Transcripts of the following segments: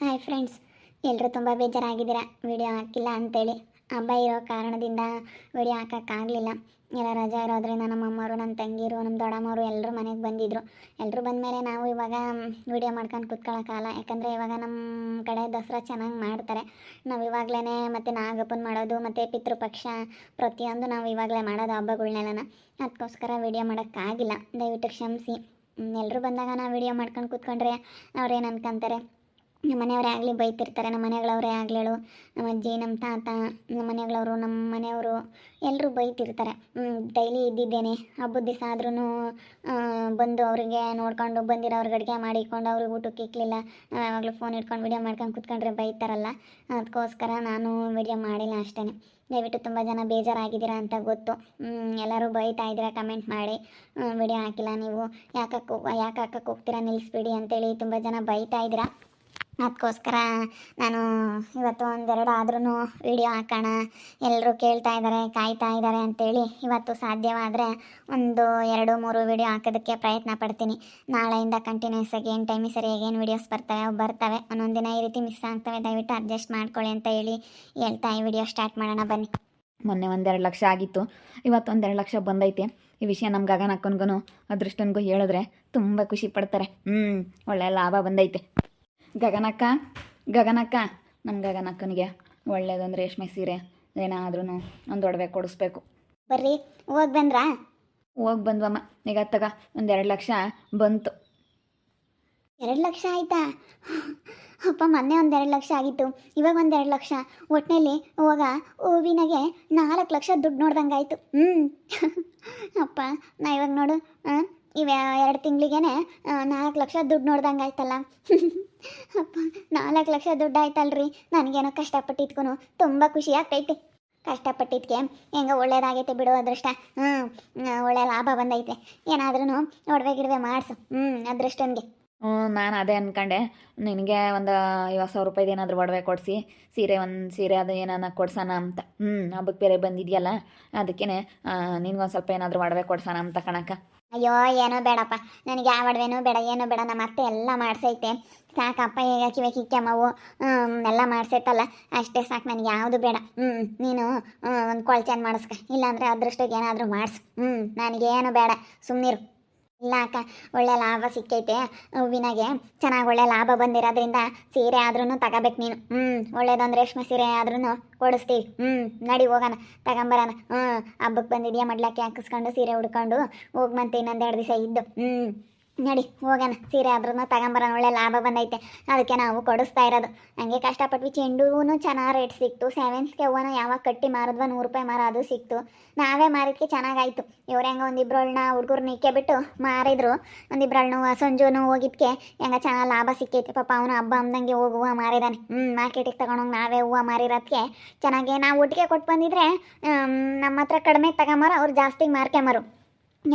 Hi friends ಎಲ್ಲರೂ ತುಂಬ ಬೇಜಾರಾಗಿದ್ದೀರಾ? Video ಹಾಕಿಲ್ಲ ಅಂತೇಳಿ. ಹಬ್ಬ ಇರೋ ಕಾರಣದಿಂದ ವಿಡಿಯೋ ಹಾಕೋಕ್ಕಾಗಲಿಲ್ಲ. ಎಲ್ಲ ರಜಾ ಇರೋದ್ರಿಂದ ನಮ್ಮ ಅಮ್ಮವರು ನನ್ನ ತಂಗಿರು ನಮ್ಮ ದೊಡ್ಡಮ್ಮವರು ಎಲ್ಲರೂ ಮನೆಗೆ ಬಂದಿದ್ದರು ಎಲ್ಲರೂ ಬಂದಮೇಲೆ ನಾವು ಇವಾಗ ವಿಡಿಯೋ ಮಾಡ್ಕೊಂಡು ಕೂತ್ಕೊಳ್ಳೋಕ್ಕಾಗಲ್ಲ ಯಾಕಂದರೆ ಇವಾಗ ನಮ್ಮ ಕಡೆ ದಸರಾ ಚೆನ್ನಾಗಿ ಮಾಡ್ತಾರೆ. ನಾವು ಇವಾಗಲೇ ಮತ್ತು ನಾಗಪ್ಪನ ಮಾಡೋದು, ಮತ್ತು ಪಿತೃಪಕ್ಷ ಪ್ರತಿಯೊಂದು ನಾವು ಇವಾಗಲೇ ಮಾಡೋದು ಹಬ್ಬಗಳ್ನೆಲ್ಲನ. ಅದಕ್ಕೋಸ್ಕರ ವಿಡಿಯೋ ಮಾಡೋಕ್ಕಾಗಿಲ್ಲ. ದಯವಿಟ್ಟು ಕ್ಷಮಿಸಿ. ಎಲ್ಲರೂ ಬಂದಾಗ ನಾವು ವಿಡಿಯೋ ಮಾಡ್ಕೊಂಡು ಕೂತ್ಕೊಂಡ್ರೆ ಅವ್ರೇನು ಅನ್ಕೊಂತಾರೆ? ನಮ್ಮ ಮನೆಯವರೇ ಆಗಲಿ ಬೈತಿರ್ತಾರೆ, ನಮ್ಮ ಮನೆಗಳವರೇ ಆಗಲೇಳು, ನಮ್ಮ ಅಜ್ಜಿ, ನಮ್ಮ ತಾತ, ನಮ್ಮ ಮನೆಗಳವರು, ನಮ್ಮ ಮನೆಯವರು ಎಲ್ಲರೂ ಬೈತಿರ್ತಾರೆ. ಡೈಲಿ ಇದ್ದಿದ್ದೇನೆ. ಹಬ್ಬದ ದಿವಸ ಆದ್ರೂ ಬಂದು ಅವರಿಗೆ ನೋಡ್ಕೊಂಡು ಬಂದಿರೋರ್ಗೆ ಅಡುಗೆ ಮಾಡಿಕೊಂಡು, ಅವ್ರಿಗೆ ಊಟಕ್ಕೆ ಇಕ್ಕಲಿಲ್ಲ ನಾವು ಯಾವಾಗಲೂ ಫೋನ್ ಇಟ್ಕೊಂಡು ವಿಡಿಯೋ ಮಾಡ್ಕೊಂಡು ಕೂತ್ಕೊಂಡ್ರೆ ಬೈತಾರಲ್ಲ? ಅದಕ್ಕೋಸ್ಕರ ನಾನು ವಿಡಿಯೋ ಮಾಡಿಲ್ಲ ಅಷ್ಟೇ. ದಯವಿಟ್ಟು ತುಂಬ ಜನ ಬೇಜಾರಾಗಿದ್ದೀರಾ ಅಂತ ಗೊತ್ತು. ಎಲ್ಲರೂ ಬೈತಾ ಇದ್ದೀರಾ ಕಮೆಂಟ್ ಮಾಡಿ. ವಿಡಿಯೋ ಹಾಕಿಲ್ಲ ನೀವು. ಯಾಕಕ್ಕೆ ಯಾಕೆ ಹಾಕಕ್ಕೆ ಹೋಗ್ತೀರಾ ನಿಲ್ಲಿಸ್ಬಿಡಿ ಅಂತೇಳಿ ತುಂಬ ಜನ ಬೈತಾ ಇದ್ದೀರಾ. ಅದಕ್ಕೋಸ್ಕರ ನಾನು ಇವತ್ತು ಒಂದೆರಡು ಆದ್ರೂ ವಿಡಿಯೋ ಹಾಕೋಣ. ಎಲ್ಲರೂ ಕೇಳ್ತಾ ಇದ್ದಾರೆ ಕಾಯ್ತಾ ಇದ್ದಾರೆ ಅಂತೇಳಿ ಇವತ್ತು ಸಾಧ್ಯವಾದರೆ ಒಂದು ಎರಡು ಮೂರು ವಿಡಿಯೋ ಹಾಕೋದಕ್ಕೆ ಪ್ರಯತ್ನ ಪಡ್ತೀನಿ. ನಾಳೆಯಿಂದ ಕಂಟಿನ್ಯೂಸ್ ಆಗಿ ಏನು ಟೈಮಿಗೆ ಸರಿಯಾಗಿ ಏನು ವೀಡಿಯೋಸ್ ಬರ್ತವೆ, ಅವು ಬರ್ತವೆ. ಒಂದೊಂದು ದಿನ ಈ ರೀತಿ ಮಿಸ್ ಆಗ್ತವೆ, ದಯವಿಟ್ಟು ಅಡ್ಜಸ್ಟ್ ಮಾಡ್ಕೊಳ್ಳಿ ಅಂತ ಹೇಳಿ ಹೇಳ್ತಾ ಈ ವಿಡಿಯೋ ಸ್ಟಾರ್ಟ್ ಮಾಡೋಣ ಬನ್ನಿ. ಮೊನ್ನೆ ಒಂದೆರಡು ಲಕ್ಷ ಆಗಿತ್ತು, ಇವತ್ತು ಒಂದೆರಡು ಲಕ್ಷ ಬಂದೈತೆ. ಈ ವಿಷಯ ನಮ್ಮ ಗಗನ ಅಕ್ಕನಿಗೂ ಅದೃಷ್ಟನಿಗೂ ಹೇಳಿದ್ರೆ ತುಂಬ ಖುಷಿ ಪಡ್ತಾರೆ. ಹ್ಞೂ ಒಳ್ಳೆ ಲಾಭ ಬಂದೈತೆ. ಗಗನಕ್ಕ ಗಗನಕ್ಕ ನಮ್ಮ ಗಗನಕ್ಕನಿಗೆ ಒಳ್ಳೇದೊಂದು ರೇಷ್ಮೆ ಸೀರೆ ಏನಾದ್ರೂ ಒಂದು ಒಡವೆ ಕೊಡಿಸ್ಬೇಕು. ಬರ್ರಿ ಹೋಗಿ ಬಂದ್ರಾ? ಹೋಗಿ ಬಂದ್ವಮ್ಮ. ಈಗ ತಗ ಎರಡು ಲಕ್ಷ ಬಂತು. ಎರಡು ಲಕ್ಷ ಆಯ್ತಾ? ಅಪ್ಪ ಮೊನ್ನೆ ಒಂದು ಎರಡು ಲಕ್ಷ ಆಗಿತ್ತು. ಇವಾಗ ಒಂದು ಎರಡು ಲಕ್ಷ. ಒಟ್ಟಿನಲ್ಲಿ ಹೋಗ ಹೂವಿನಾಗೆ ನಾಲ್ಕು ಲಕ್ಷ ದುಡ್ಡು ನೋಡ್ದಂಗೆ ಆಯಿತು ಹ್ಞೂ ಅಪ್ಪ ನಾ ಇವಾಗ ನೋಡು ಆ, ಇವ ಎರಡು ತಿಂಗಳಿಗೇನೆ ನಾಲ್ಕು ಲಕ್ಷ ದುಡ್ಡು ನೋಡ್ದಂಗೆ ಆಯ್ತಲ್ಲ. ಅಪ್ಪ, ನಾಲ್ಕು ಲಕ್ಷ ದುಡ್ಡು ಆಯ್ತಲ್ರಿ. ನನಗೇನೋ ಕಷ್ಟಪಟ್ಟಿದ್ಕೂ ತುಂಬ ಖುಷಿ ಆಗ್ತೈತೆ. ಕಷ್ಟಪಟ್ಟಿದ್ಕೆ ಹೆಂಗೆ ಒಳ್ಳೇದಾಗೈತೆ ಬಿಡು ಅದೃಷ್ಟ. ಹ್ಞೂ ಒಳ್ಳೆ ಲಾಭ ಬಂದೈತೆ. ಏನಾದ್ರೂ ಒಡವೆ ಗಿಡವೆ ಮಾಡಿಸು. ಹ್ಞೂ ಅದೃಷ್ಟನಿಗೆ. ಹ್ಞೂ, ನಾನು ಅದೇ ಅನ್ಕೊಂಡೆ. ನಿನಗೆ ಒಂದು ಐವತ್ತು ಸಾವಿರ ರೂಪಾಯಿದು ಏನಾದರೂ ಒಡವೆ ಕೊಡಿಸಿ, ಸೀರೆ ಒಂದು, ಸೀರೆ ಅದು ಏನಾನ ಕೊಡ್ಸೋಣ ಅಂತ. ಹ್ಞೂ ಹಬ್ಬಕ್ಕೆ ಬೇರೆ ಬಂದಿದೆಯಲ್ಲ ಅದಕ್ಕೇ ನಿನಗೊಂದು ಸ್ವಲ್ಪ ಏನಾದರೂ ಒಡವೆ ಕೊಡ್ಸೋಣ ಅಂತ ಕಣಕ್ಕ. ಅಯ್ಯೋ, ಏನೋ ಬೇಡಪ್ಪ. ನನಗೆ ಯಾವ ಬೇಡ, ಏನೋ ಬೇಡ. ನಮ್ಮ ಅತ್ತೆ ಎಲ್ಲ ಮಾಡ್ಸೈತೆ. ಸಾಕಪ್ಪ ಈಗ ಕಿವೆ ಕಿಕ್ಕಮ್ಮವು ಎಲ್ಲ ಮಾಡ್ಸೈತಲ್ಲ. ಅಷ್ಟೇ ಸಾಕು, ನನಗೆ ಯಾವುದು ಬೇಡ. ಹ್ಞೂ ನೀನು ಒಂದು ಕೊಳ್ಚನ್ ಮಾಡಿಸ್ಕ. ಇಲ್ಲಾಂದರೆ ಅದೃಷ್ಟಕ್ಕೆ ಏನಾದರೂ ಮಾಡಿಸು. ಹ್ಞೂ ನನಗೇನು ಬೇಡ. ಸುಮ್ಮನಿರು ಇಲ್ಲ ಅಕ್ಕ, ಒಳ್ಳೆ ಲಾಭ ಸಿಕ್ಕೈತೆ. ಹೂವಿನಾಗೆ ಚೆನ್ನಾಗಿ ಒಳ್ಳೆ ಲಾಭ ಬಂದಿರೋದ್ರಿಂದ ಸೀರೆ ಆದ್ರೂ ತಗೋಬೇಕು ನೀನು. ಹ್ಞೂ ಒಳ್ಳೇದೊಂದು ರೇಷ್ಮೆ ಸೀರೆ ಆದ್ರೂ ಕೊಡಿಸ್ತೀವಿ. ಹ್ಞೂ ನಡಿ ಹೋಗೋಣ, ತಗೊಂಬರೋಣ. ಹ್ಞೂ ಹಬ್ಬಕ್ಕೆ ಬಂದಿದ್ಯಾ, ಮಡ್ಲಕ್ಕೆ ಹಾಕಿಸ್ಕೊಂಡು, ಸೀರೆ ಉಡ್ಕೊಂಡು ಇನ್ನೊಂದು ಎರಡು ದಿವಸ ಇದ್ದು. ಹ್ಞೂ ನಡಿ, ಹೋಗೋಣ. ಸೀರೆ ಆದ್ರೂ ತಗೊಂಬರೋಣ, ಒಳ್ಳೆ ಲಾಭ ಬಂದೈತೆ. ಅದಕ್ಕೆ ನಾವು ಕೊಡಿಸ್ತಾ ಇರೋದು. ನನಗೆ ಕಷ್ಟಪಟ್ವಿ. ಚೆಂಡು ಹೂನು ಚೆನ್ನಾಗಿ ರೇಟ್ ಸಿಕ್ತು. ಸೆವೆನ್ಸ್ಗೆ ಹೂವನ್ನು ಯಾವಾಗ ಕಟ್ಟಿ ಮಾರಿದ್ವ ನೂರು ರೂಪಾಯಿ ಮಾರ ಅದು ಸಿಕ್ತು. ನಾವೇ ಮಾರಿದ್ಕೆ ಚೆನ್ನಾಗಾಯ್ತು. ಇವ್ರು ಹೆಂಗೆ ಒಂದಿಬ್ರಳ್ನ ಹುಡುಗರ್ನ ಇಕ್ಕೆ ಬಿಟ್ಟು ಮಾರಿದ್ರು. ಒಂದಿಬ್ರಳ್ನು ಸಂಜುನು ಹೋಗಿದ್ಕೆ ಹೆಂಗ ಚೆನ್ನಾಗಿ ಲಾಭ ಸಿಕ್ಕೈತೆ. ಪಾಪ ಅವನು ಹಬ್ಬ ಅಂದಂಗೆ ಹೋಗಿ ಹೂವು ಮಾರಿದಾನೆ. ಹ್ಞೂ ಮಾರ್ಕೆಟಿಗೆ ತಗೊಂಡೋಗಿ ನಾವೇ ಹೂವು ಮಾರಿರೋದಕ್ಕೆ ಚೆನ್ನಾಗಿ ನಾವು ಒಟ್ಟಿಗೆ ಕೊಟ್ಟು ಬಂದಿದ್ರೆ ನಮ್ಮ ಹತ್ರ ಕಡಿಮೆ ತಗೊಂಬಾರ, ಅವ್ರು ಜಾಸ್ತಿ ಮಾರ್ಕೊಂಬರು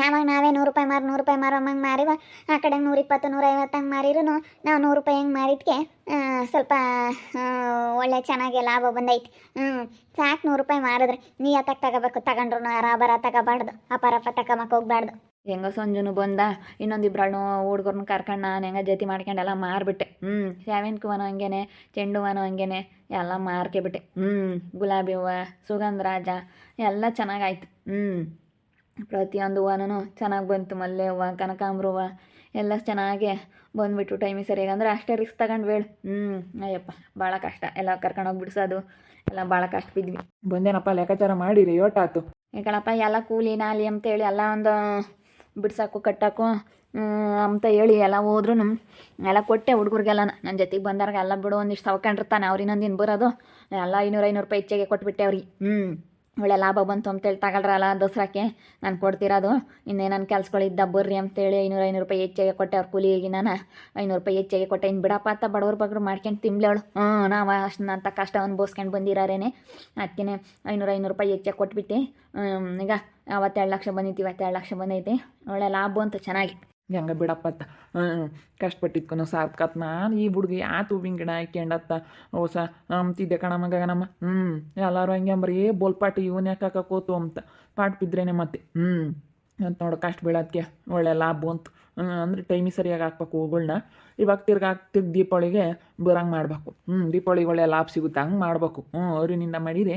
ಯಾವಾಗ ನಾವೇ ನೂರು ರೂಪಾಯಿ ಮಾರು, ನೂರು ರೂಪಾಯಿ ಮಾರೋ ಹಂಗೆ ಮಾರಿವ, ಆ ಕಡೆ ನೂರ ಇಪ್ಪತ್ತು ನೂರ ಐವತ್ತು ಹಂಗೆ ಮಾರಿರೂ ನಾವು ನೂರು ರೂಪಾಯಿ ಹೆಂಗೆ ಮಾರಿದ್ಕೆ ಸ್ವಲ್ಪ ಒಳ್ಳೆ ಚೆನ್ನಾಗಿ ಲಾಭ ಬಂದೈತಿ. ಹ್ಞೂ ಸಾಕು ನೂರು ರೂಪಾಯಿ ಮಾರಿದ್ರೆ ನೀ ಅತ್ತಾಗ ತಗೋಬೇಕು? ತಗೊಂಡ್ರು ಅರಾಬರ ತಗೋಬಾರ್ದು, ಅಪರಪ ತಗೊಂಬಕ್ಕೆ ಹೋಗ್ಬಾರ್ದು. ಹೆಂಗೋ ಸಂಜುನು ಬಂದ ಇನ್ನೊಂದಿಬ್ರಳ್ನು ಹುಡುಗರ್ನ ಕರ್ಕೊಂಡು ನಾನು ಹೆಂಗ ಜೊತೆ ಮಾಡ್ಕೊಂಡೆಲ್ಲ ಮಾರ್ಬಿಟ್ಟೆ. ಹ್ಞೂ ಸೇವೆನ್ಕ್ ಹೂವನು ಹಂಗೇನೆ ಚೆಂಡು ಹೂವನು ಹಂಗೇನೆ, ಎಲ್ಲ ಮಾರ್ಕೆಬಿಟ್ಟೆ. ಹ್ಞೂ ಗುಲಾಬಿ ಹೂವು, ಸುಗಂಧರಾಜ, ಎಲ್ಲ ಚೆನ್ನಾಗಾಯ್ತು. ಹ್ಞೂ ಪ್ರತಿಯೊಂದು ಹೂವನೂ ಚೆನ್ನಾಗಿ ಬಂತು ಮಲ್ಲೆ ಹೂವು ಕನಕಾಂಬ್ರ ಹೂವು ಎಲ್ಲ ಚೆನ್ನಾಗೆ ಬಂದ್ಬಿಟ್ಟು ಟೈಮಿಗೆ ಸರಿಯಾಗಿ. ಅಂದ್ರೆ ಅಷ್ಟೇ ರಿಸ್ಕ್ ತಗೊಂಡು ಬೇಡ. ಹ್ಞೂ ಅಯ್ಯಪ್ಪ ಭಾಳ ಕಷ್ಟ. ಎಲ್ಲ ಕರ್ಕೊಂಡೋಗಿ ಬಿಡಿಸೋದು ಎಲ್ಲ ಭಾಳ ಕಷ್ಟ ಬಿದ್ವಿ. ಬಂದೇನಪ್ಪ ಲೆಕ್ಕಾಚಾರ ಮಾಡಿರಿ ಯೋಟಾತು. ಏಕಣಪ್ಪ ಎಲ್ಲ ಕೂಲಿ ನಾಲಿ ಅಂತೇಳಿ ಎಲ್ಲ ಒಂದು ಬಿಡ್ಸೋಕು ಕಟ್ಟೋಕು ಅಂತ ಹೇಳಿ ಎಲ್ಲ ಹೋದ್ರೂ ಎಲ್ಲ ಕೊಟ್ಟೆ ಹುಡುಗರಿಗೆಲ್ಲ ನನ್ನ ಜೊತೆಗೆ ಬಂದಾಗ ಎಲ್ಲ ಬಿಡು ಒಂದಿಷ್ಟು ಸವಕಂಡಿರ್ತಾನೆ. ಅವ್ರು ಇನ್ನೊಂದು ದಿನ ಬರೋದು. ಎಲ್ಲ ಐನೂರು ಐನೂರು ರೂಪಾಯಿ ಹೆಚ್ಚಿಗೆ ಕೊಟ್ಬಿಟ್ಟೆ ಅವ್ರಿಗೆ. ಹ್ಞೂ ಒಳ್ಳೆ ಲಾಭ ಬಂತು ಅಂತೇಳಿ ತಗೊಳ್ರಲ್ಲ ದಸರಾಕ್ಕೆ. ನಾನು ಕೊಡ್ತಿರೋದು. ಇನ್ನೇ ನನ್ನ ಕೆಲ್ಸಗಳಿದ್ದ ಬರ್ರಿ ಅಂತೇಳಿ ಐನೂರು ಐನೂರು ರೂಪಾಯಿ ಹೆಚ್ಚಾಗಿ ಕೊಟ್ಟೆ ಅವ್ರ ಕೂಲಿಗೆ ನಾನು. ಐನೂರು ರೂಪಾಯಿ ಹೆಚ್ಚಾಗಿ ಕೊಟ್ಟೆ. ಇನ್ನು ಬಿಡಪ್ಪ ಅಂತ ಬಡವ್ರ ಬಗ್ರು ಮಾಡ್ಕೊಂಡು ತಿಂಬ್ಲವಳು ಹ್ಞೂ, ನಾವು ಅಷ್ಟು ಅಂತ ಕಷ್ಟ ಅನ್ಭವಿಸ್ಕೊಂಡು ಬಂದಿರಾರೇನೆ. ಅದಕ್ಕೆ ಐನೂರು ಐನೂರು ರೂಪಾಯಿ ಹೆಚ್ಚಾಗಿ ಕೊಟ್ಬಿಟ್ಟು. ಈಗ ಅವತ್ತೆರಡು ಲಕ್ಷ ಬಂದಿತ್ತು ಇವತ್ತೆರಡು ಲಕ್ಷ ಬಂದೈತಿ. ಒಳ್ಳೆ ಲಾಭ ಅಂತ ಚೆನ್ನಾಗಿ. ಹೆಂಗ ಬಿಡಪ್ಪ ಅತ್ತ ಹ್ಞೂ ಕಷ್ಟಪಟ್ಟಿದ್ಕನು ಸಾರ್ಥಕತ್ ನಾನು. ಈ ಹುಡುಗಿ ಆತು ಹೂವಿನ ಗಿಡ ಹಾಕ್ಯಂಡತ್ತ. ಹೊಸ ಅಂತಿದ್ದೆ ಕಣಮ್ಮ ಗಗನಮ್ಮ ಹ್ಞೂ ಎಲ್ಲರೂ ಹಂಗೆ ಬರೀ ಬೋಲ್ಪಾಟಿ ಇವನ್ ಯಾಕೆ ಅಂತ. ಪಾಟ್ ಬಿದ್ರೇನೆ ಮತ್ತೆ. ಹ್ಞೂ ಅಂತ ನೋಡು, ಕಷ್ಟ ಬೀಳೋದಕ್ಕೆ ಒಳ್ಳೆ ಲಾಭ ಬಂತು ಅಂದರೆ ಟೈಮಿಗೆ ಸರಿಯಾಗಿ ಹಾಕ್ಬೇಕು ಹೂಗಳನ್ನ ಇವಾಗ ತಿರ್ಗಿ ತಿರ್ಗಿ ದೀಪಾವಳಿಗೆ ಬರಂಗೆ ಮಾಡಬೇಕು. ಹ್ಞೂ ದೀಪಾವಳಿಗೆ ಒಳ್ಳೆ ಲಾಭ ಸಿಗುತ್ತೆ, ಹಂಗೆ ಮಾಡಬೇಕು. ಹ್ಞೂ ಅವರಿನಿಂದ ಮಾಡಿದರೆ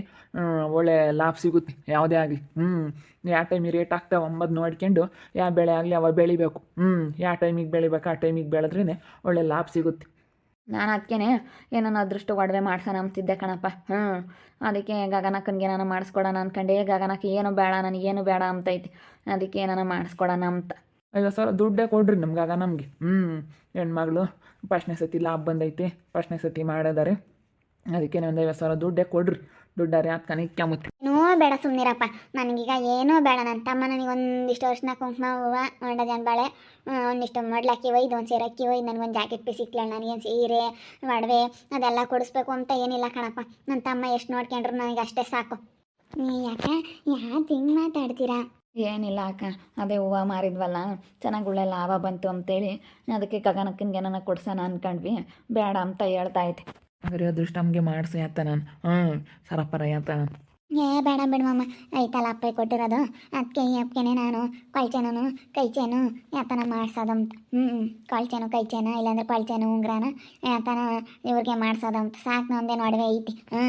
ಒಳ್ಳೆ ಲಾಭ ಸಿಗುತ್ತೆ, ಯಾವುದೇ ಆಗಲಿ. ಹ್ಞೂ ಯಾವ ಟೈಮಿಗೆ ರೇಟ್ ಆಗ್ತಾವೆ ಅಂಬದು ನೋಡ್ಕೊಂಡು ಯಾವ ಬೆಳೆ ಆಗಲಿ ಅವ ಬೆಳಿಬೇಕು. ಹ್ಞೂ ಯಾವ ಟೈಮಿಗೆ ಬೆಳಿಬೇಕು, ಆ ಟೈಮಿಗೆ ಬೆಳೆದ್ರೇ ಒಳ್ಳೆ ಲಾಭ ಸಿಗುತ್ತೆ. ನಾನು ಅದಕ್ಕೇನೆ ಏನೋ ಅದೃಷ್ಟ ಒಡವೆ ಮಾಡ್ಸೋಣ ಅಂತಿದ್ದೆ ಕಣಪ್ಪ. ಹ್ಞೂ ಅದಕ್ಕೆ ಗಗನಕ್ಕನಿಗೆ ನಾನು ಮಾಡಿಸ್ಕೊಡೋಣ ಅಂದ್ಕೊಂಡೆ ಗಗನಕ್ಕೆ ಏನು ಬೇಡ, ನನಗೇನು ಬೇಡ ಅಂತೈತಿ. ಅದಕ್ಕೆ ಏನಾನ ಮಾಡಿಸ್ಕೊಡೋಣ ಅಂತ. ಐವತ್ತು ಸಾವಿರ ದುಡ್ಡೇ ಕೊಡ್ರಿ ನಮ್ಗಾಗ ನಮಗೆ. ಹ್ಞೂ ಹೆಣ್ಮಗಳು ಫಸ್ಟ್ನೇ ಸತಿ ಲಾಭ ಬಂದೈತಿ ಫಸ್ಟ್ನೇ ಸತಿ ಮಾಡಿದಾರೆ ಅದಕ್ಕೆ ಒಂದು ಐವತ್ತು ಸಾವಿರ ದುಡ್ಡೇ ಕೊಡ್ರಿ. ದುಡ್ಡಾರೆ ಅದು ಕನಿಕ್ಕಾಮತ್ತಿ ಏನೂ ಬೇಡ ಸುಮ್ಮನಿರಪ್ಪ ನನಗೀಗ ಏನೂ ಬೇಡ. ನನ್ನ ತಮ್ಮ ನನಗೆ ಒಂದಿಷ್ಟು ವರ್ಷನ ಕುಂಕುಮ ಹೂವು ಒಂಡ ಬಾಳೆ ಒಂದಿಷ್ಟು ಮೊಡ್ಲಕ್ಕಿ ಒಯ್ದು ಒಂದು ಸೀರೆ ಅಕ್ಕಿ ಒಯ್ದು ನನಗೊಂದು ಜಾಕೆಟ್ ಪೀಸ್ ಇಕ್ಲಣ್ಣ ನನಗೇನು ಸೀರೆ ಒಡವೆ ಅದೆಲ್ಲ ಕೊಡಿಸ್ಬೇಕು ಅಂತ ಏನಿಲ್ಲ ಕಣಪ್ಪ. ನನ್ನ ತಮ್ಮ ಎಷ್ಟು ನೋಡ್ಕೊಂಡ್ರು ನನಗೆ ಅಷ್ಟೇ ಸಾಕು. ನೀ ಯಾಕೆ ಯಾಕೆ ಹಿಂಗೆ ಮಾತಾಡ್ತೀರಾ? ಏನಿಲ್ಲ ಅಕ್ಕ. ಅದೇ ಹೂವು ಮಾರಿದ್ವಲ್ಲ. ಚೆನ್ನಾಗಿ ಒಳ್ಳೆ ಲಾಭ ಬಂತು ಅಂತೇಳಿ. ಅದಕ್ಕೆ ಗಗನಕ್ಕನಿಗೆ ಏನನ್ನ ಕೊಡ್ಸೋಣ ಅನ್ಕೊಂಡ್ವಿ. ಬೇಡ ಅಂತ ಹೇಳ್ತಾ ಐತೆ ಹಾಗಾದ್ರೆ ಅದೃಷ್ಟ ನಮಗೆ ಮಾಡಿಸಿ ಅಂತ ನಾನು. ಹ್ಞೂ ಸರಪ್ಪರ ಅಂತ ಏ, ಬೇಡ ಬಿಡುವಮ್ಮ ಐತಲ್ಲ ಅಪ್ಪ ಕೊಟ್ಟಿರೋದು. ಅದಕ್ಕೆ ಈ ನಾನು ಕೊಳ್ಚೇನು ಕೈಚೇನು ಯಾತನ ಮಾಡ್ಸೋದಂತ ಹ್ಞೂ ಕೊಳ್ಚೇನು, ಕೈಚೇನ, ಇಲ್ಲಾಂದ್ರೆ ಕೊಳ್ಚೇನು ಉಂಗ್ರಾನ ಯಾತನ ಇವ್ರಿಗೆ ಮಾಡ್ಸೋದಂತ ಸಾಕು ನಂದೇನು ಒಡವೆ ಐತಿ. ಹ್ಞೂ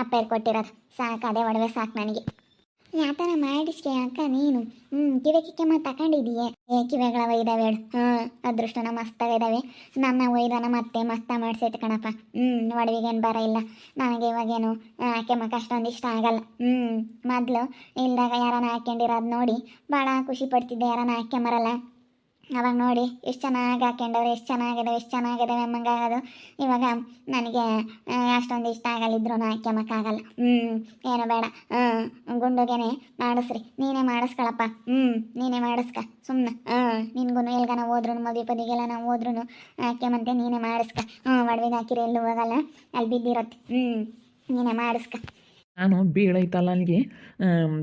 ಅಪ್ಪ ಕೊಟ್ಟಿರೋದು. ಸಾಕು, ಅದೇ ಒಡವೆ ಸಾಕು ನನಗೆ. ಯಾತನ ಮಾಡಿಸ್ಕೆ ಅಕ್ಕ ನೀನು? ಹ್ಞೂ ಕಿವೆ ಕಿಕ್ಕೆ ಮತ್ತೆ ತಗೊಂಡಿದೀಯೇ ಏ, ಕಿವೆಗಳವ ಇದಾವೆ ಹೇಳು. ಹ್ಞೂ ಅದೃಷ್ಟನ ಮಸ್ತಾಗ ಇದಾವೆ. ನನ್ನ ವೈದನ ಮತ್ತೆ ಮಸ್ತ ಮಾಡ್ಸೈತೆ ಕಣಪ್ಪ. ಹ್ಞೂ ಒಡವಿಗೇನು ಬರ ಇಲ್ಲ. ನನಗೆ ಇವಾಗೇನು ಹಾಕ್ಯಮ್ಮಕ್ಕೆ ಅಷ್ಟೊಂದು ಇಷ್ಟ ಆಗಲ್ಲ. ಹ್ಞೂ ಮೊದಲು ಇಲ್ದಾಗ ಯಾರನ್ನ ಹಾಕ್ಯಂಡಿರೋದು ನೋಡಿ ಭಾಳ ಖುಷಿ ಪಡ್ತಿದ್ದೆ ಯಾರನ್ನ ಹಾಕ್ಯಂಬರಲ್ಲ. ಅವಾಗ ನೋಡಿ ಎಷ್ಟು ಚೆನ್ನಾಗಿ ಹಾಕ್ಯಂಡವ್ರೆ, ಎಷ್ಟು ಚೆನ್ನಾಗಿದಾವೆ ಎಷ್ಟು ಚೆನ್ನಾಗಿದಾವೆ ಎಂಬಂಗಾಗೋದು ಇವಾಗ ನನಗೆ ಅಷ್ಟೊಂದು ಇಷ್ಟ ಆಗಲ್ಲ ಇದ್ರೂ ಹಾಕ್ಯಮಕ್ಕಾಗಲ್ಲ. ಹ್ಞೂ ಏನು ಬೇಡ. ಹ್ಞೂ ಗುಂಡುಗೆನೆ ಮಾಡಿಸ್ರಿ. ನೀನೇ ಮಾಡಿಸ್ಕೊಳಪ್ಪ. ಹ್ಞೂ ನೀನೇ ಮಾಡಿಸ್ಕ. ಸುಮ್ಮನೆ ಹ್ಞೂ ನಿನ್ಗೂ ಎಲ್ಗನ ಹೋದ್ರು ಮದುವೆ ಪದಿಗೆಲ್ಲ ನಾವು ಹೋದ್ರೂ ಹಾಕ್ಯಮಂತೆ ನೀನೇ ಮಾಡಿಸ್ಕ. ಹ್ಞೂ ಒಡವೆಗೆ ಹಾಕಿರಿ ಎಲ್ಲೂ ಹೋಗಲ್ಲ. ಅಲ್ಲಿ ಬಿದ್ದಿರತ್ತೆ ಹ್ಞೂ ನೀನೇ ಮಾಡಿಸ್ಕ. ನಾನು ಬೀಳೈತಲ್ಲ ಅಲ್ಲಿಗೆ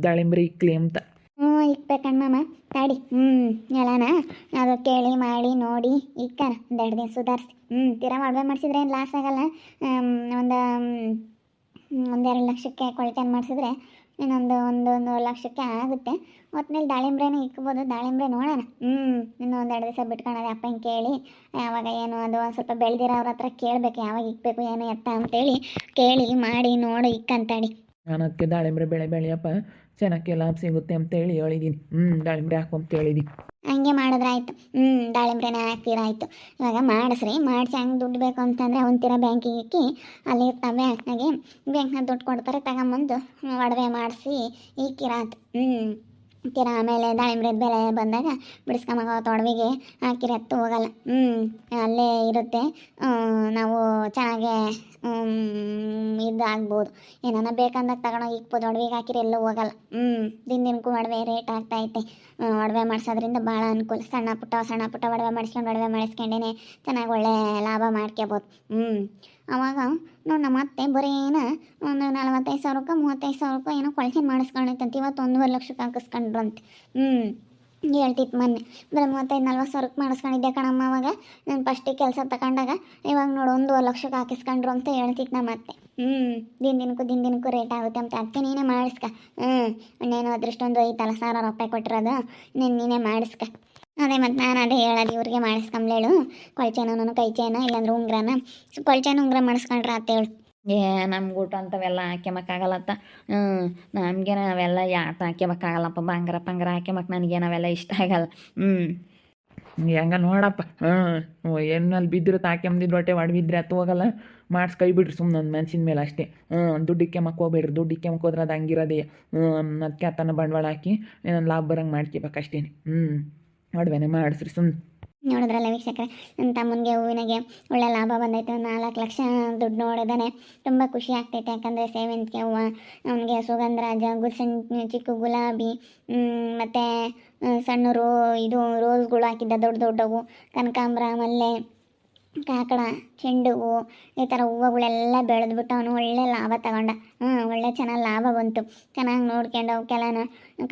ದಾಳಿಂಬ್ರಿ ಇಕ್ಲಿ ಅಂತ ಹ್ಞೂ ಮಾಮ. ತಡಿ. ಹ್ಞೂ ಎಲ್ಲಾನ ಅದು ಕೇಳಿ ಮಾಡಿ ನೋಡಿ. ಇಕ್ಕನ ಒಂದೆರಡು ದಿನ ಸುಧಾರಿಸಿ. ಹ್ಞೂ ತೀರಾ ಒಡವೆ ಮಾಡಿಸಿದ್ರೆ ಏನು ಲಾಸ್ ಆಗಲ್ಲ. ಒಂದು ಒಂದೆರಡು ಲಕ್ಷಕ್ಕೆ ಕೊಳ್ತೇನೆ ಮಾಡಿಸಿದ್ರೆ ಇನ್ನೊಂದು ಒಂದು ಒಂದು ಲಕ್ಷಕ್ಕೆ ಆಗುತ್ತೆ. ಒಟ್ಟಿನಲ್ಲಿ ದಾಳಿಂಬ್ರೆನೂ ಇಕ್ಬೋದು. ದಾಳಿಂಬ್ರೆ ನೋಡೋಣ. ಹ್ಞೂ ಇನ್ನು ಒಂದೆರಡು ದಿವಸ ಬಿಟ್ಕೊಳ್ಳೋದು ಅಪ್ಪನ ಕೇಳಿ. ಯಾವಾಗ ಏನು ಅದು ಒಂದು ಸ್ವಲ್ಪ ಬೆಳೆದಿರೋ ಅವ್ರ ಹತ್ರ ಕೇಳಬೇಕು. ಯಾವಾಗ ಇಕ್ಬೇಕು, ಏನು ಎತ್ತ ಅಂತೇಳಿ ಕೇಳಿ ಮಾಡಿ ನೋಡಿ ಇಕ್ಕಂತಾಡಿ. ನಾನು ಅದಕ್ಕೆ ದಾಳಿಂಬ್ರೆ ಬೆಳೆ ಬೆಳೆಯಪ್ಪ. ಚೆನ್ನಾಗಿ ಲಾಭ ಸಿಗುತ್ತೆ ಅಂತೇಳಿ ಹೇಳಿದೀನಿ. ಹ್ಞೂ ದಾಳಿಂಬ್ರೆ ಹಾಕು ಅಂತ ಹೇಳಿದ್ದೀನಿ ಹಂಗೆ ಮಾಡಿದ್ರಾಯ್ತು. ಹ್ಞೂ ದಾಳಿಂಬ್ರೆನ ಹಾಕ್ತೀರಾಯ್ತು. ಇವಾಗ ಮಾಡಿಸ್ರಿ, ಮಾಡಿಸಿ ಹಂಗೆ ದುಡ್ಡು ಬೇಕು ಅಂತಂದರೆ ಒಂಥರ ಬ್ಯಾಂಕಿಗೆ ಇಕ್ಕಿ, ಅಲ್ಲಿ ಇರ್ತಾವೆ ಬ್ಯಾಂಕ್ನಾಗೆ ಬ್ಯಾಂಕ್ನಾಗ ದುಡ್ಡು ಕೊಡ್ತಾರೆ, ತಗೊಂಬಂದು ಒಡವೆ ಮಾಡಿಸಿ ಇಕ್ಕಿರಾತು ಹ್ಞೂ ತೀರ ಆಮೇಲೆ ದಾಳಿಂಬ್ರದ ಬೆಲೆ ಬಂದಾಗ ಬಿಡಿಸ್ಕೊಂಬಾಗ ತೊಡವಿಗೆ ಹಾಕಿರ ಎತ್ತು ಹೋಗಲ್ಲ. ಹ್ಞೂ ಅಲ್ಲೇ ಇರುತ್ತೆ. ನಾವು ಚೆನ್ನಾಗೆ ಇದಾಗ್ಬೋದು. ಏನಾನ ಬೇಕಂದಾಗ ತಗೊಂಡೋಗಿ ಇಕ್ಬೋದು ಒಡವೆಗೆ ಹಾಕಿರಿ ಎಲ್ಲೂ ಹೋಗಲ್ಲ. ಹ್ಞೂ ದಿನ ದಿನಕ್ಕೂ ಒಡವೆ ರೇಟ್ ಆಗ್ತೈತೆ ಆ, ಒಡವೆ ಮಾಡಿಸೋದ್ರಿಂದ ಭಾಳ ಅನುಕೂಲ. ಸಣ್ಣ ಪುಟ್ಟ ಸಣ್ಣ ಪುಟ್ಟ ಒಡವೆ ಮಾಡಿಸ್ಕೊಂಡು ಒಡವೆ ಮಾಡಿಸ್ಕೊಂಡೇ ಚೆನ್ನಾಗಿ ಒಳ್ಳೆ ಲಾಭ ಮಾಡ್ಕೋಬೋದು ಹ್ಞೂ ಅವಾಗ ನೋಡಿ ನಮ್ಮ ಅತ್ತೆ ಬರೇನ ಒಂದು ನಲವತ್ತೈದು ಸಾವಿರಕ್ಕೆ, ಮೂವತ್ತೈದು ಸಾವಿರಕ್ಕೆ ಏನೋ ಕೊಳಕೆ ಮಾಡಿಸ್ಕೊಂಡೈತಂತ ಇವತ್ತು ಒಂದೂವರೆ ಲಕ್ಷಕ್ಕೆ ಹಾಕಿಸ್ಕೊಂಡ್ರಂತೆ ಹ್ಞೂ ಹೇಳ್ತಿತ್ತು ಮೊನ್ನೆ. ಬರೀ ಮೂವತ್ತೈದು, ನಲ್ವತ್ತು ಸಾವಿರಕ್ಕೆ ಮಾಡಿಸ್ಕೊಂಡಿದ್ದೆ ಕಣಮ್ಮ ಅವಾಗ. ನಾನು ಫಸ್ಟಿಗೆ ಕೆಲಸ ತಗೊಂಡಾಗ ಇವಾಗ ನೋಡು ಒಂದೂವರೆ ಲಕ್ಷಕ್ಕೆ ಹಾಕಿಸ್ಕೊಂಡ್ರು ಅಂತ ಹೇಳ್ತಿತ್ತು ನಮ್ಮ ಅತ್ತೆ. ಹ್ಞೂ ದಿನ ದಿನಕ್ಕೂ ದಿನ ದಿನಕ್ಕೂ ರೇಟ್ ಆಗುತ್ತೆ ಅಂತ. ಅತ್ತೆ ನೀನೇ ಮಾಡಿಸ್ಕ. ಹ್ಞೂ ಇನ್ನೇನು ಅದೃಷ್ಟೊಂದು ಐತಲ್ಲ, ಸಾವಿರ ರೂಪಾಯಿ ಕೊಟ್ಟಿರೋದು. ನೀನು ನೀನೇ ಮಾಡಿಸ್ಕ. ಅದೇ ಮತ್ತು ನಾನು ಅದೇ ಹೇಳೋದು ಇವ್ರಿಗೆ ಮಾಡಿಸ್ಕೊಂಬ್ಲೇಳು ಕೊಳ್ಚೇನು ಕೈ ಚೇನು ಇಲ್ಲಾಂದ್ರೆ ಉಂಗ್ರನ. ಕೊಳ್ಚೇನು ಉಂಗ್ರ ಮಾಡಿಸ್ಕೊಂಡ್ರೆ ಅತ್ತ ಹೇಳು. ಏ ನಮ್ಗೆ ಊಟ ಅಂಥವೆಲ್ಲ ಹಾಕ್ಯಮಕ್ಕಾಗಲ್ಲತ್ತ. ಹ್ಞೂ ನಮಗೆ ನಾವೆಲ್ಲ ಯಾತ ಹಾಕ್ಯಮಕ್ಕಾಗಲ್ಲಪ್ಪ ಬಂಗಾರ ಪಂಗಾರ ಹಾಕ್ಯಮಕ್ ನನಗೆ ನಾವೆಲ್ಲ ಇಷ್ಟ ಆಗಲ್ಲ. ಹ್ಞೂ. ಹೆಂಗ ನೋಡಪ್ಪ. ಹ್ಞೂ ಎನ್ನಲ್ಲಿ ಬಿದ್ದಿರುತ್ತೆ ಹಾಕ್ಯಂದಿದ್ದು ಹೊಟ್ಟೆ ಬಿದ್ರೆ ಹತ್ತು ಹೋಗಲ್ಲ. ಮಾಡಿಸ್ ಕೈ ಬಿಡ್ರಿ ಸುಮ್ಮನೆ ಒಂದು ಮನ್ಸಿನ ಮೇಲೆ ಅಷ್ಟೇ. ಹ್ಞೂ ದುಡ್ಡಿಕ್ಕೊಮ್ಮಕ್ಕೆ ಹೋಗ್ಬೇಡ್ರಿ ದುಡ್ಡು ದುಡ್ಡಿಕ್ಕೆ ಮಕ್ಕೋದ್ರೆ ಅದು ಹಂಗಿರೋದೇ. ಹ್ಞೂ ಅದಕ್ಕೆ ಆತನ ಬಂಡವಾಳ ಹಾಕಿ ಏನೋ ಲಾಭ ಬರಂಗೆ ಮಾಡ್ಕೋಬೇಕು ಅಷ್ಟೇ ಹ್ಞೂ. ಒಡವೆನೆ ಮಾಡಿಸ್ರಿ ಸುಮ್ಮನೆ ನೋಡಿದ್ರಲ್ಲ ವೀಕ್ಷಕರೇ, ನನ್ನ ತಮ್ಮನಿಗೆ ಹೂವಿನಾಗೆ ಒಳ್ಳೆ ಲಾಭ ಬಂದೈತೆ ನಾಲ್ಕು ಲಕ್ಷ ದುಡ್ಡು ನೋಡಿದಾನೆ, ತುಂಬ ಖುಷಿ ಆಗ್ತೈತೆ, ಯಾಕಂದರೆ ಸೇವಂತಿಗೆ ಹೂವು, ಅವನಿಗೆ ಸುಗಂಧರಾಜ ಗುಲ್ಸನ್ ಚಿಕ್ಕ ಗುಲಾಬಿ ಮತ್ತು ಸಣ್ಣ ರೋ, ಇದು, ರೋಸ್ಗಳು ಹಾಕಿದ್ದ, ದೊಡ್ಡ ದೊಡ್ಡವು, ಕನಕಾಂಬ್ರ, ಮಲ್ಲೆ, ಕಾಕಡ ಚೆಂಡು ಹೂವು ಈ ಥರ ಹೂವುಗಳೆಲ್ಲ ಬೆಳೆದ್ಬಿಟ್ಟು ಅವನು ಒಳ್ಳೆ ಲಾಭ ತಗೊಂಡ. ಹ್ಞೂ ಒಳ್ಳೆ ಚೆನ್ನಾಗಿ ಲಾಭ ಬಂತು. ಚೆನ್ನಾಗಿ ನೋಡ್ಕೊಂಡು ಅವಕ್ಕೆಲ್ಲ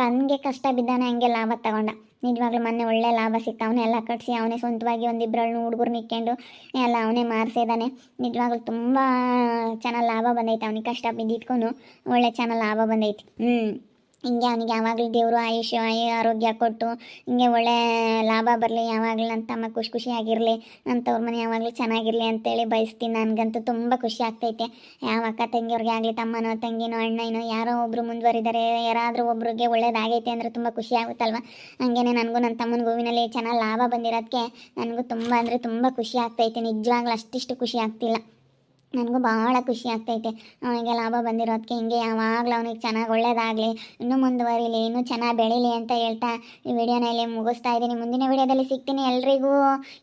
ಹಂಗೆ ಕಷ್ಟ ಬಿದ್ದಾನೆ, ಹಂಗೆ ಲಾಭ ತಗೊಂಡ. ನಿಜವಾಗ್ಲೂ ಮೊನ್ನೆ ಒಳ್ಳೆ ಲಾಭ ಸಿಕ್ಕ ಎಲ್ಲ ಕಟ್ಸಿ, ಅವನೇ ಸ್ವಂತವಾಗಿ ಒಂದಿಬ್ಬರನ್ನು ಹುಡುಗರು ನಿಕ್ಕೊಂಡು ಎಲ್ಲ ಅವನೇ ಮಾರಿಸಿದಾನೆ ನಿಜವಾಗ್ಲೂ ತುಂಬ ಚೆನ್ನಾಗಿ ಲಾಭ ಬಂದೈತೆ. ಅವನಿಗೆ ಕಷ್ಟ ಬಿದ್ದಿದ್ಕೊಂಡು ಒಳ್ಳೆ ಚೆನ್ನಾಗಿ ಲಾಭ ಬಂದೈತಿ. ಹ್ಞೂ ಹಿಂಗೆ ಅವನಿಗೆ ಯಾವಾಗಲೂ ದೇವರು ಆಯುಷ್ಯ ಆಯು, ಆರೋಗ್ಯ ಕೊಟ್ಟು ಹಿಂಗೆ ಒಳ್ಳೆ ಲಾಭ ಬರಲಿ, ಯಾವಾಗಲೂ ನನ್ನ ತಮ್ಮ ಖುಷಿ ಖುಷಿಯಾಗಿರಲಿ ನನ್ನ ತವ್ರ ಮನೆ ಯಾವಾಗಲೂ ಚೆನ್ನಾಗಿರಲಿ ಅಂತೇಳಿ ಬಯಸ್ತೀನಿ. ನನಗಂತೂ ತುಂಬ ಖುಷಿ ಆಗ್ತೈತೆ. ಯಾವ ಅಕ್ಕ ತಂಗಿಯವ್ರಿಗೆ ಆಗಲಿ, ತಮ್ಮನೋ, ತಂಗಿನೋ, ಅಣ್ಣನೋ, ಯಾರೋ ಒಬ್ಬರು ಮುಂದುವರಿದಾರೆ ಯಾರಾದರೂ ಒಬ್ರಿಗೆ ಒಳ್ಳೇದಾಗೈತೆ ಅಂದರೆ ತುಂಬ ಖುಷಿ ಆಗುತ್ತಲ್ವ? ಹಂಗೇನೆ ನನಗೂ ನನ್ನ ತಮ್ಮನ ಗೋವಿನಲ್ಲಿ ಚೆನ್ನಾಗಿ ಲಾಭ ಬಂದಿರೋದಕ್ಕೆ ನನಗೂ ತುಂಬ ಅಂದರೆ ತುಂಬ ಖುಷಿ ಆಗ್ತೈತೆ. ನಿಜವಾಗ್ಲೂ ಅಷ್ಟಿಷ್ಟು ಖುಷಿ ಆಗ್ತಿಲ್ಲ. ನನಗೂ ಭಾಳ ಖುಷಿ ಆಗ್ತೈತೆ. ಅವನಿಗೆ ಲಾಭ ಬಂದಿರೋದಕ್ಕೆ ಹಿಂಗೆ ಯಾವಾಗಲೂ ಅವನಿಗೆ ಚೆನ್ನಾಗಿ ಒಳ್ಳೇದಾಗಲಿ, ಇನ್ನೂ ಮುಂದುವರಿಲಿ, ಇನ್ನೂ ಚೆನ್ನಾಗಿ ಬೆಳೀಲಿ ಅಂತ ಹೇಳ್ತಾ ಈ ವಿಡಿಯೋನ ಇಲ್ಲಿ ಮುಗಿಸ್ತಾ ಇದ್ದೀನಿ. ಮುಂದಿನ ವಿಡಿಯೋದಲ್ಲಿ ಸಿಗ್ತೀನಿ ಎಲ್ರಿಗೂ.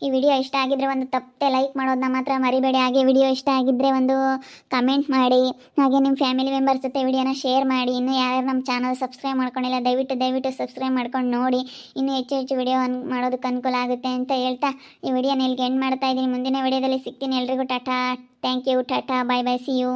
ಈ ವಿಡಿಯೋ ಇಷ್ಟ ಆಗಿದ್ರೆ ಒಂದು ತಪ್ಪದೆ ಲೈಕ್ ಮಾಡೋದನ್ನ ಮಾತ್ರ ಮರಿಬೇಡಿ. ಹಾಗೆ ವಿಡಿಯೋ ಇಷ್ಟ ಆಗಿದ್ದರೆ ಒಂದು ಕಮೆಂಟ್ ಮಾಡಿ, ಹಾಗೆ ನಿಮ್ಮ ಫ್ಯಾಮಿಲಿ ಮೆಂಬರ್ಸ್ ಜೊತೆ ವಿಡಿಯೋನ ಶೇರ್ ಮಾಡಿ. ಇನ್ನೂ ಯಾರ್ಯಾರು ನಮ್ಮ ಚಾನಲ್ ಸಬ್ಸ್ಕ್ರೈಬ್ ಮಾಡ್ಕೊಂಡಿಲ್ಲ, ದಯವಿಟ್ಟು ದಯವಿಟ್ಟು ಸಬ್ಸ್ಕ್ರೈಬ್ ಮಾಡ್ಕೊಂಡು ನೋಡಿ. ಇನ್ನೂ ಹೆಚ್ಚು ಹೆಚ್ಚು ವಿಡಿಯೋ ಮಾಡೋದಕ್ಕೆ ಅನುಕೂಲ ಆಗುತ್ತೆ ಅಂತ ಹೇಳ್ತಾ ಈ ವಿಡಿಯೋನ ಇಲ್ಲಿಗೆ ಎಂಡ್ ಮಾಡ್ತಾ ಇದ್ದೀನಿ. ಮುಂದಿನ ವಿಡಿಯೋದಲ್ಲಿ ಸಿಗ್ತೀನಿ ಎಲ್ರಿಗೂ. Tata. thank you tata bye bye see you